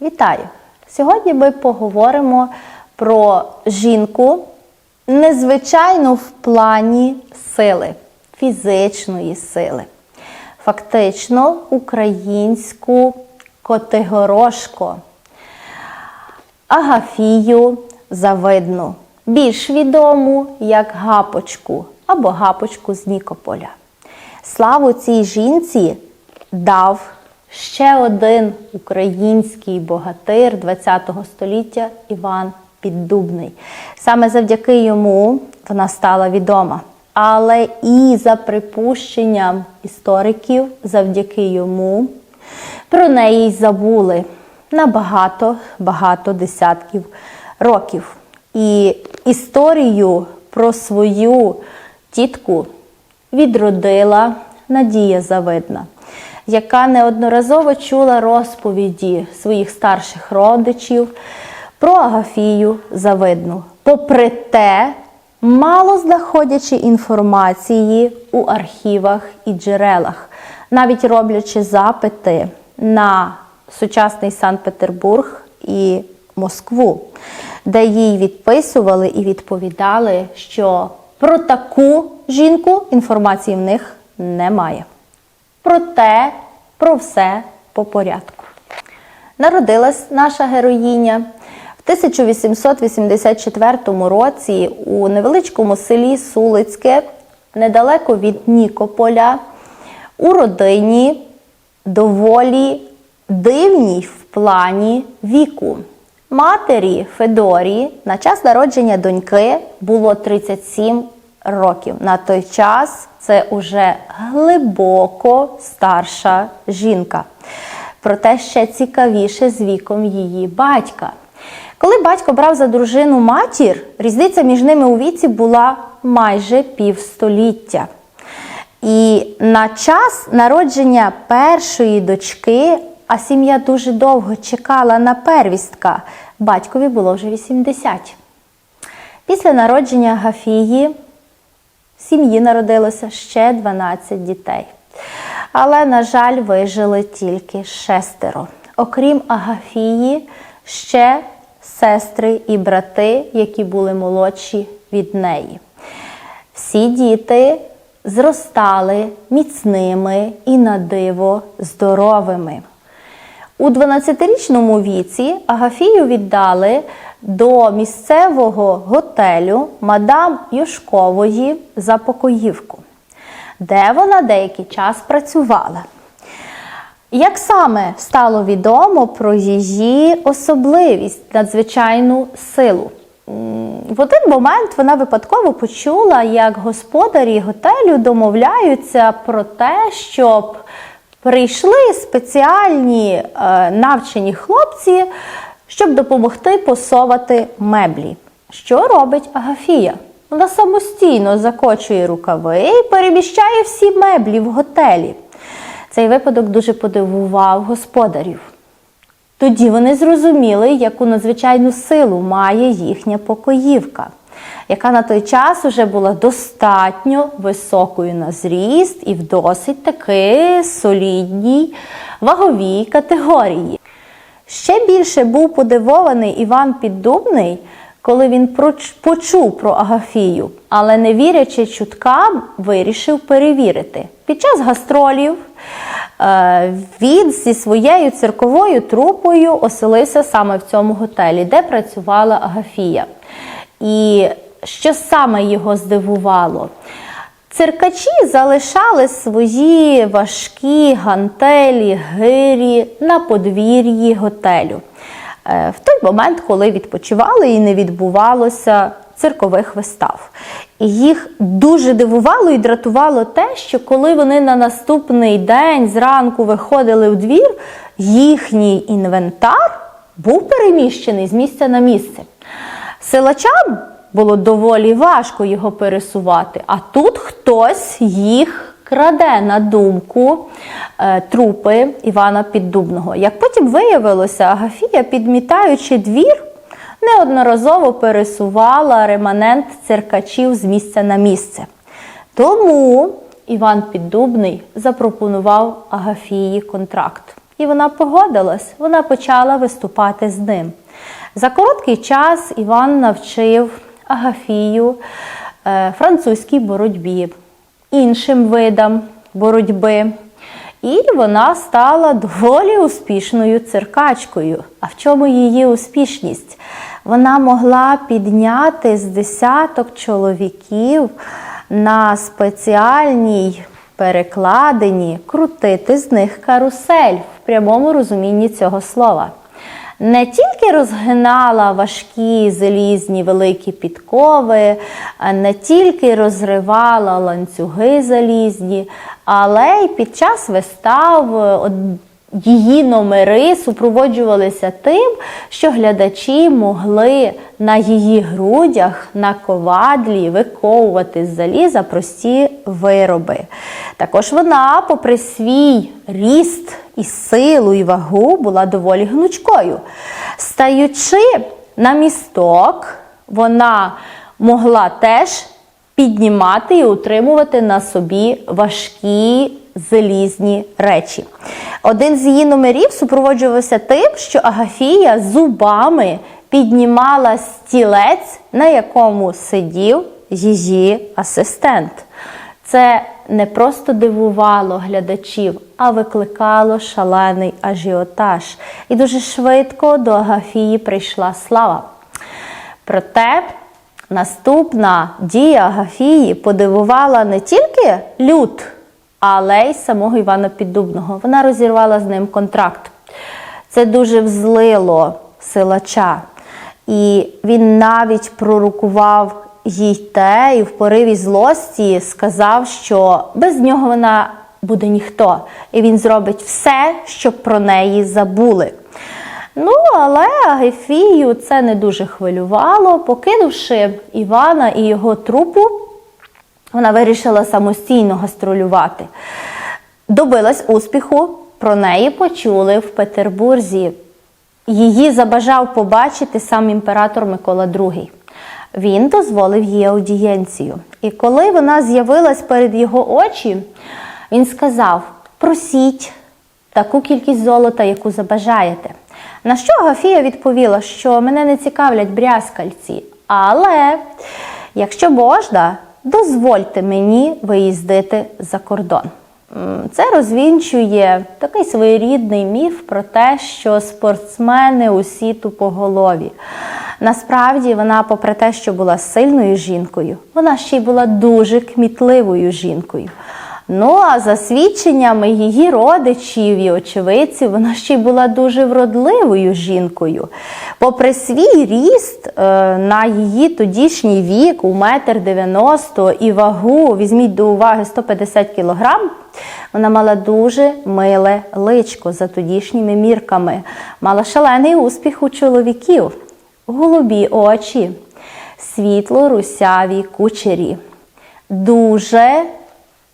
Вітаю! Сьогодні ми поговоримо про жінку незвичайну в плані сили, фізичної сили. Фактично українську Котигорошко, Агафію Завидну, більш відому як Гапочку або Гапочку з Нікополя. Славу цій жінці дав ще один український богатир ХХ століття Іван Піддубний. Саме завдяки йому вона стала відома. Але і за припущенням істориків, завдяки йому про неї й забули на багато багато десятків років. І історію про свою тітку відродила Надія Завидна, яка неодноразово чула розповіді своїх старших родичів про Агафію Завидну. Попри те, мало знаходячи інформації у архівах і джерелах, навіть роблячи запити на сучасний Санкт-Петербург і Москву, де їй відписували і відповідали, що про таку жінку інформації в них немає. Проте про все по порядку. Народилась наша героїня в 1884 році у невеличкому селі Сулицьке, недалеко від Нікополя, у родині доволі дивній в плані віку. Матері Федорії на час народження доньки було 37 років. На той час це уже глибоко старша жінка. Проте ще цікавіше з віком її батька. Коли батько брав за дружину матір, різниця між ними у віці була майже півстоліття. І на час народження першої дочки, а сім'я дуже довго чекала на первістка, батькові було вже 80. Після народження Гафії в сім'ї народилося ще 12 дітей. Але, на жаль, вижили тільки шестеро. Окрім Агафії, ще сестри і брати, які були молодші від неї. Всі діти зростали міцними і на диво здоровими. У 12-річному віці Агафію віддали до місцевого готелю мадам Юшкової за покоївку, де вона деякий час працювала. Як саме стало відомо про її особливість, надзвичайну силу? В один момент вона випадково почула, як господарі готелю домовляються про те, щоб прийшли спеціальні е, навчені хлопці, щоб допомогти посовати меблі. Що робить Агафія? Вона самостійно закочує рукави і переміщає всі меблі в готелі. Цей випадок дуже подивував господарів. Тоді вони зрозуміли, яку надзвичайну силу має їхня покоївка, яка на той час уже була достатньо високою на зріст і в досить таки солідній ваговій категорії. Ще більше був подивований Іван Піддубний, коли він почув про Агафію, але не вірячи чуткам, вирішив перевірити. Під час гастролів е, він зі своєю цирковою трупою оселився саме в цьому готелі, де працювала Агафія. І що саме його здивувало? Циркачі залишали свої важкі гантелі, гирі на подвір'ї готелю. Е, В той момент, коли відпочивали і не відбувалося циркових вистав. І їх дуже дивувало і дратувало те, що коли вони на наступний день зранку виходили в двір, їхній інвентар був переміщений з місця на місце. Силачам було доволі важко його пересувати, а тут хтось їх краде на думку е, трупи Івана Піддубного. Як потім виявилося, Агафія, підмітаючи двір, неодноразово пересувала реманент циркачів з місця на місце. Тому Іван Піддубний запропонував Агафії контракт. І вона погодилась, вона почала виступати з ним. За короткий час Іван навчив Агафію е, французькій боротьбі, іншим видам боротьби. І вона стала доволі успішною циркачкою. А в чому її успішність? Вона могла підняти з десяток чоловіків на спеціальній перекладині, крутити з них карусель в прямому розумінні цього слова. Не тільки розгинала важкі залізні великі підкови, не тільки розривала ланцюги залізні, але й під час вистав е, її номери супроводжувалися тим, що глядачі могли на її грудях на ковадлі виковувати з заліза прості вироби. Також вона, попри свій ріст і силу і вагу, була доволі гнучкою. Стаючи на місток, вона могла теж піднімати і утримувати на собі важкі залізні речі. Один з її номерів супроводжувався тим, що Агафія зубами піднімала стілець, на якому сидів її асистент. Це не просто дивувало глядачів, а викликало шалений ажіотаж. І дуже швидко до Агафії прийшла слава. Проте наступна дія Агафії подивувала не тільки люд, але й самого Івана Піддубного. Вона розірвала з ним контракт. Це дуже взлило силача. І він навіть пророкував їй те і в пориві злості сказав, що без нього вона буде ніхто, і він зробить все, щоб про неї забули. Ну, але Агефію це не дуже хвилювало. Покинувши Івана і його трупу, вона вирішила самостійно гастролювати. Добилась успіху, про неї почули в Петербурзі. Її забажав побачити сам імператор Микола II. Він дозволив їй аудієнцію. І коли вона з'явилась перед його очі, він сказав: просіть таку кількість золота, яку забажаєте. На що Гафія відповіла, що мене не цікавлять брязкальці, але якщо можна, дозвольте мені виїздити за кордон. Це розвінчує такий своєрідний міф про те, що спортсмени усі тупоголові. Насправді вона, попри те, що була сильною жінкою, вона ще й була дуже кмітливою жінкою. Ну, а за свідченнями її родичів і очевидців, вона ще й була дуже вродливою жінкою. Попри свій ріст е, на її тодішній вік, у метр дев'яносто і вагу, візьміть до уваги 150 кілограм, вона мала дуже миле личко за тодішніми мірками, мала шалений успіх у чоловіків, голубі очі, світло русяві кучері. Дуже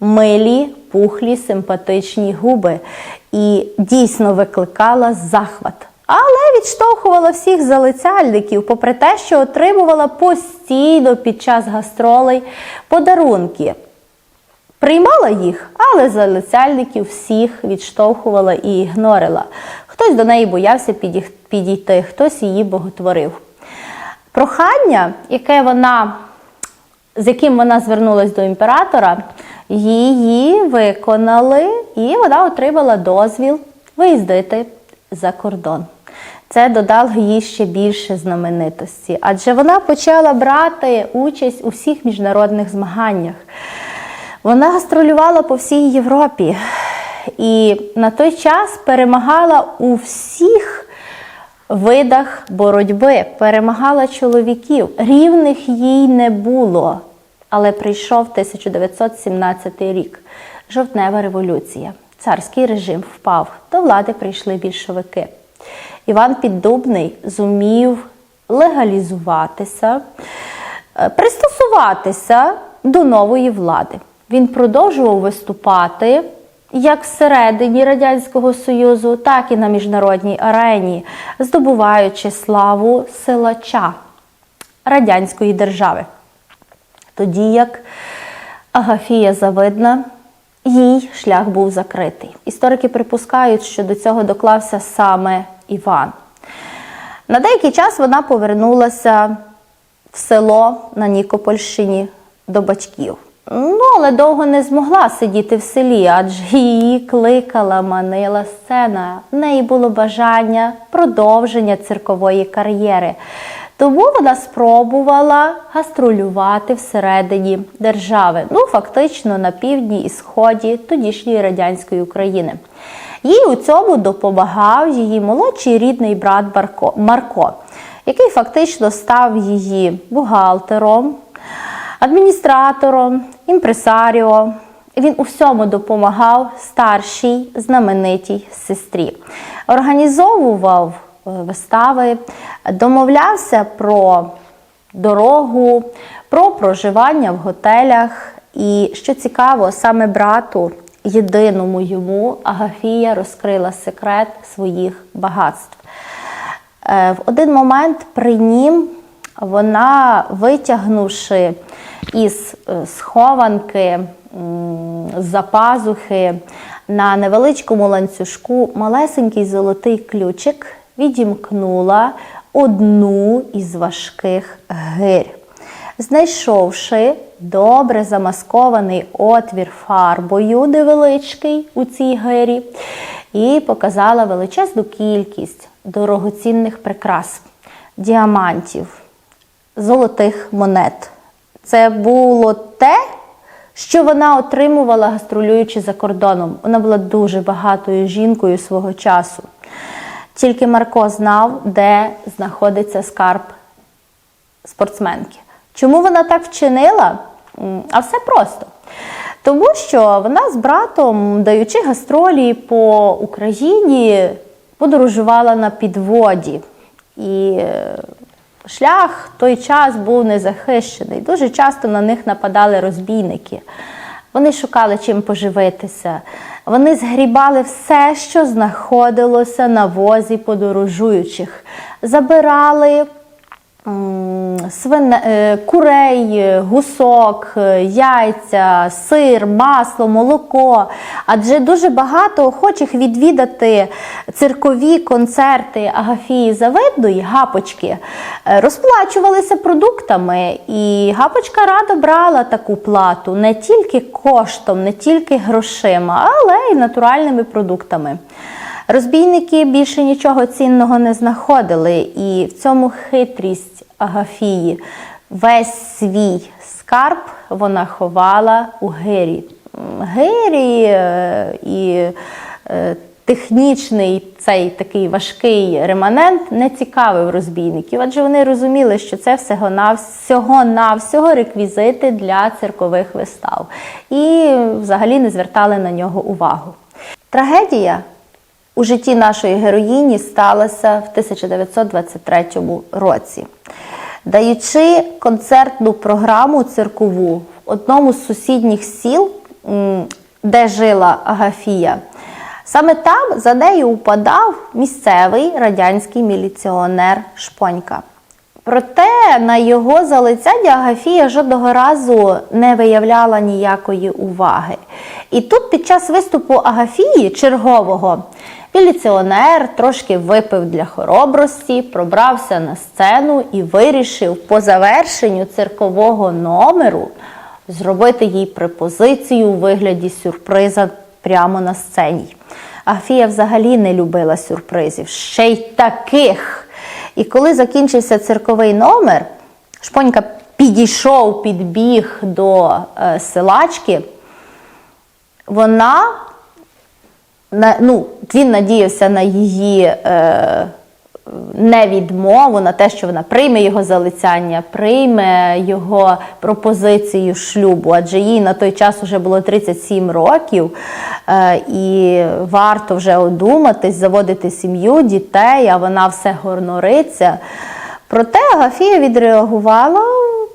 милі, пухлі, симпатичні губи і дійсно викликала захват. Але відштовхувала всіх залицяльників, попри те, що отримувала постійно під час гастролей подарунки. Приймала їх, але залицяльників всіх відштовхувала і ігнорила. Хтось до неї боявся підійти, хтось її боготворив. Прохання, яке вона з яким вона звернулася до імператора, її виконали, і вона отримала дозвіл виїздити за кордон. Це додало їй ще більше знаменитості, адже вона почала брати участь у всіх міжнародних змаганнях. Вона гастролювала по всій Європі і на той час перемагала у всіх видах боротьби, перемагала чоловіків. Рівних їй не було. Але прийшов 1917 рік, жовтнева революція. Царський режим впав, до влади прийшли більшовики. Іван Піддубний зумів легалізуватися, е, пристосуватися до нової влади. Він продовжував виступати як всередині Радянського Союзу, так і на міжнародній арені, здобуваючи славу силача радянської держави. Тоді як Агафія Завидна їй шлях був закритий. Історики припускають, що до цього доклався саме Іван. На деякий час вона повернулася в село на Нікопольщині до батьків. Ну, але довго не змогла сидіти в селі, адже її кликала, манила сцена. В неї було бажання продовження циркової кар'єри. Тому вона спробувала гастролювати всередині держави, ну фактично на півдні і сході тодішньої радянської України. Їй у цьому допомагав її молодший рідний брат Марко, який фактично став її бухгалтером, адміністратором, імпресаріо. Він у всьому допомагав старшій знаменитій сестрі. Організовував вистави, домовлявся про дорогу, про проживання в готелях. І що цікаво, саме брату, єдиному йому, Агафія розкрила секрет своїх багатств. Е, В один момент при нім вона, витягнувши із е, схованки, з-за пазухи на невеличкому ланцюжку малесенький золотий ключик, відімкнула одну із важких гирь. Знайшовши добре замаскований отвір фарбою невеличкий у цій гирі, і показала величезну кількість дорогоцінних прикрас, діамантів, золотих монет. Це було те, що вона отримувала, гастролюючи за кордоном. Вона була дуже багатою жінкою свого часу. Тільки Марко знав, де знаходиться скарб спортсменки. Чому вона так вчинила? А все просто. Тому що вона з братом, даючи гастролі по Україні, подорожувала на підводі. І е, шлях той час був незахищений. Дуже часто на них нападали розбійники. Вони шукали чим поживитися. Вони згрібали все, що знаходилося на возі подорожуючих. Забирали свине, курей, е, гусок, е, яйця, сир, масло, молоко. Адже дуже багато охочих відвідати циркові концерти Агафії Завидної, гапочки, е, розплачувалися продуктами. І гапочка радо брала таку плату не тільки коштом, не тільки грошима, але й натуральними продуктами. Розбійники більше нічого цінного не знаходили, і в цьому хитрість Агафії. Весь свій скарб вона ховала у гирі. Гирі е, і е, технічний цей такий важкий реманент не цікавив розбійників, адже вони розуміли, що це всього-навсього реквізити для циркових вистав. І взагалі не звертали на нього увагу. Трагедія у житті нашої героїні сталося в 1923 році. Даючи концертну програму циркову в одному з сусідніх сіл, де жила Агафія, саме там за нею упадав місцевий радянський міліціонер Шпонька. Проте на його залицяння Агафія жодного разу не виявляла ніякої уваги. І тут під час виступу Агафії чергового міліціонер трошки випив для хоробрості, пробрався на сцену і вирішив по завершенню циркового номеру зробити їй пропозицію у вигляді сюрприза прямо на сцені. Агафія взагалі не любила сюрпризів, ще й таких. І коли закінчився цирковий номер, Шпонька підійшов, підбіг до е, силачки, вона, на- ну, він надіявся на її е, невідмову, на те, що вона прийме його залицяння, прийме його пропозицію шлюбу, адже їй на той час вже було 37 років, е, і варто вже одуматись, заводити сім'ю, дітей, а вона все горнориться. Проте Агафія відреагувала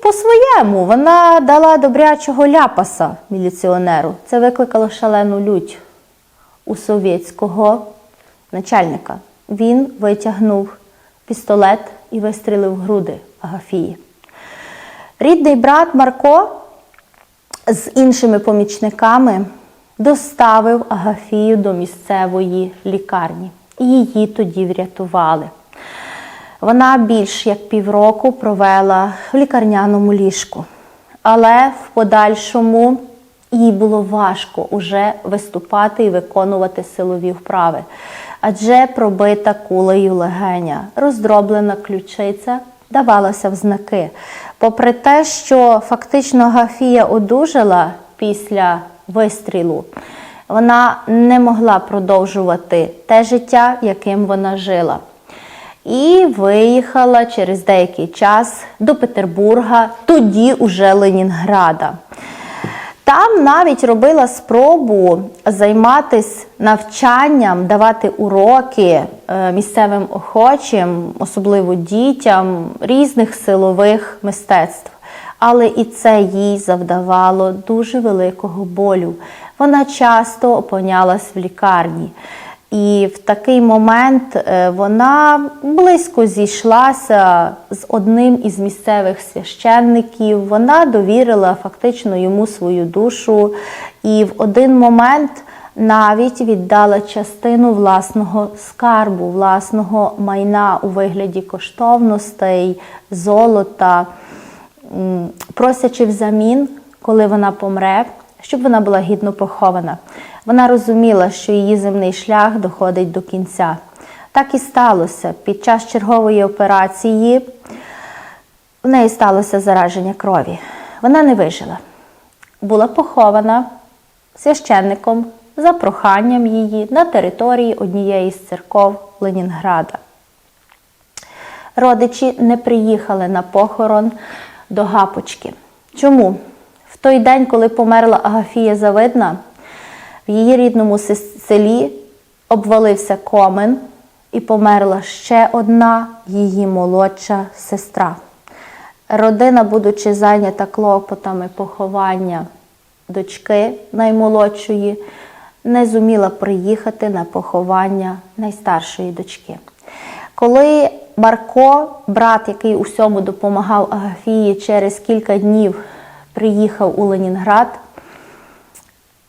по-своєму. Вона дала добрячого ляпаса міліціонеру. Це викликало шалену лють у совєтського начальника. Він витягнув пістолет і вистрілив в груди Агафії. Рідний брат Марко з іншими помічниками доставив Агафію до місцевої лікарні. Її тоді врятували. Вона більш як півроку провела в лікарняному ліжку, але в подальшому їй було важко уже виступати і виконувати силові вправи, адже пробита кулею легеня, роздроблена ключиця давалася в знаки. Попри те, що фактично Гафія одужала після вистрілу, вона не могла продовжувати те життя, яким вона жила. І виїхала через деякий час до Петербурга, тоді уже Ленінграда. Там навіть робила спробу займатися навчанням, давати уроки е, місцевим охочим, особливо дітям різних силових мистецтв. Але і це їй завдавало дуже великого болю. Вона часто опинялась в лікарні. І в такий момент е, вона близько зійшлася з одним із місцевих священників. Вона довірила фактично йому свою душу, і в один момент навіть віддала частину власного скарбу, власного майна у вигляді коштовностей, золота, просячи взамін, коли вона помре, щоб вона була гідно похована. Вона розуміла, що її земний шлях доходить до кінця. Так і сталося. Під час чергової операції в неї сталося зараження крові. Вона не вижила. Була похована священником за проханням її на території однієї з церков Ленінграда. Родичі не приїхали на похорон до Гапочки. Чому? В той день, коли померла Агафія Завидна, в її рідному селі обвалився комен і померла ще одна її молодша сестра. Родина, будучи зайнята клопотами поховання дочки наймолодшої, не зуміла приїхати на поховання найстаршої дочки. Коли Марко, брат, який усьому допомагав Агафії, через кілька днів приїхав у Ленінград,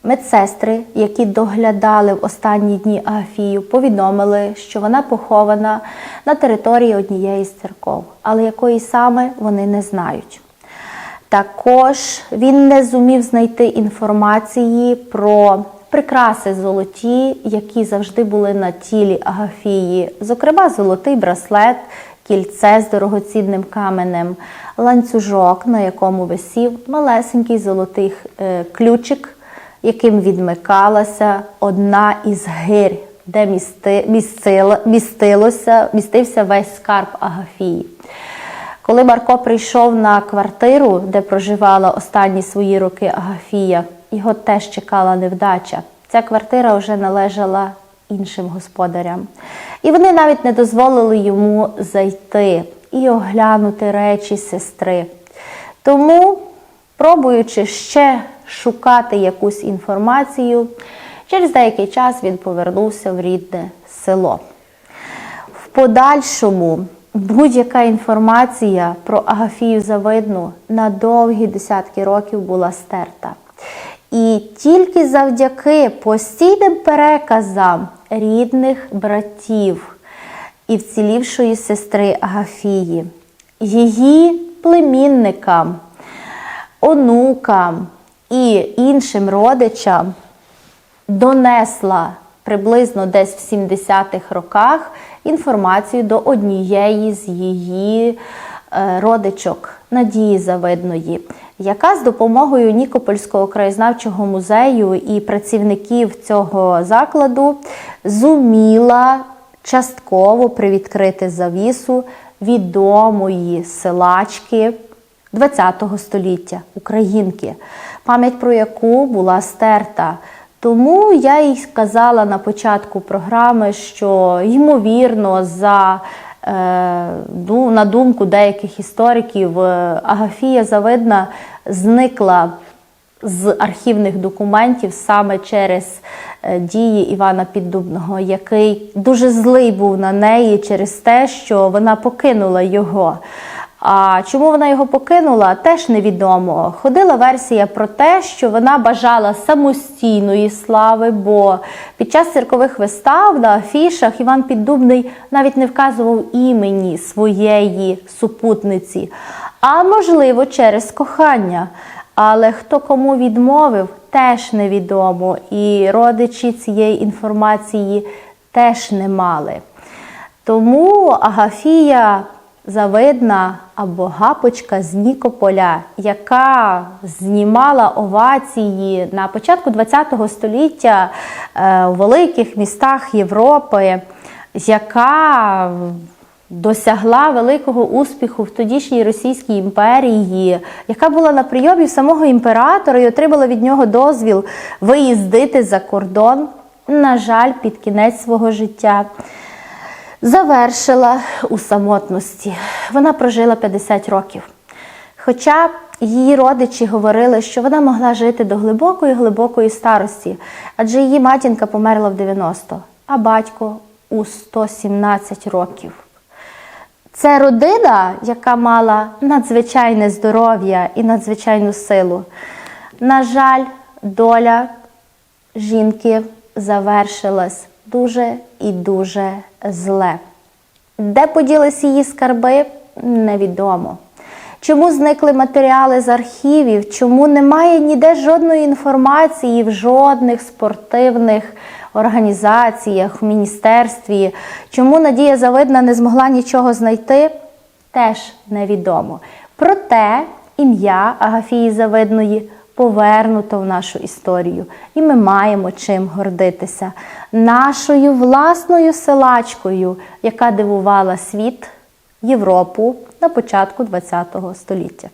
Медсестри, які доглядали в останні дні Агафію, повідомили, що вона похована на території однієї з церков, але якої саме вони не знають. Також він не зумів знайти інформації про прикраси золоті, які завжди були на тілі Агафії, зокрема, золотий браслет, кільце з дорогоцінним каменем, ланцюжок, на якому висів малесенький золотий е, ключик яким відмикалася одна із гир, де місти, містилося, містився весь скарб Агафії. Коли Марко прийшов на квартиру, де проживала останні свої роки Агафія, його теж чекала невдача. Ця квартира вже належала іншим господарям. І вони навіть не дозволили йому зайти і оглянути речі сестри. Тому, пробуючи ще шукати якусь інформацію, через деякий час він повернувся в рідне село. В подальшому будь-яка інформація про Агафію Завидну на довгі десятки років була стерта. І тільки завдяки постійним переказам рідних братів і вцілівшої сестри Агафії, її племінникам, онукам і іншим родичам донесла приблизно десь в 70-х роках інформацію до однієї з її е, родичок Надії Завидної, яка з допомогою Нікопольського краєзнавчого музею і працівників цього закладу зуміла частково привідкрити завісу відомої силачки ХХ століття українки, пам'ять про яку була стерта. Тому я й сказала на початку програми, що ймовірно, за ду- на думку деяких істориків, е, Агафія Завидна зникла з архівних документів саме через е, дії Івана Піддубного, який дуже злий був на неї через те, що вона покинула його. А чому вона його покинула, теж невідомо. Ходила версія про те, що вона бажала самостійної слави, бо під час циркових вистав на афішах Іван Піддубний навіть не вказував імені своєї супутниці, а можливо, через кохання. Але хто кому відмовив, теж невідомо. І родичі цієї інформації теж не мали. Тому Агафія Завидна або Гапочка з Нікополя, яка знімала овації на початку ХХ століття е, у великих містах Європи, яка досягла великого успіху в тодішній Російській імперії, яка була на прийомі самого імператора і отримала від нього дозвіл виїздити за кордон, на жаль, під кінець свого життя. Завершила у самотності. Вона прожила 50 років. Хоча її родичі говорили, що вона могла жити до глибокої глибокої старості, адже її матінка померла в 90, а батько у 117 років. Це родина, яка мала надзвичайне здоров'я і надзвичайну силу. На жаль, доля жінки завершилась дуже і дуже зле. Де поділися її скарби, невідомо. Чому зникли матеріали з архівів? Чому немає ніде жодної інформації в жодних спортивних організаціях, в міністерстві? Чому Надія Завидна не змогла нічого знайти? Теж невідомо. Проте ім'я Агафії Завидної повернуто в нашу історію, і ми маємо чим гордитися нашою власною селачкою, яка дивувала світ, Європу на початку ХХ століття.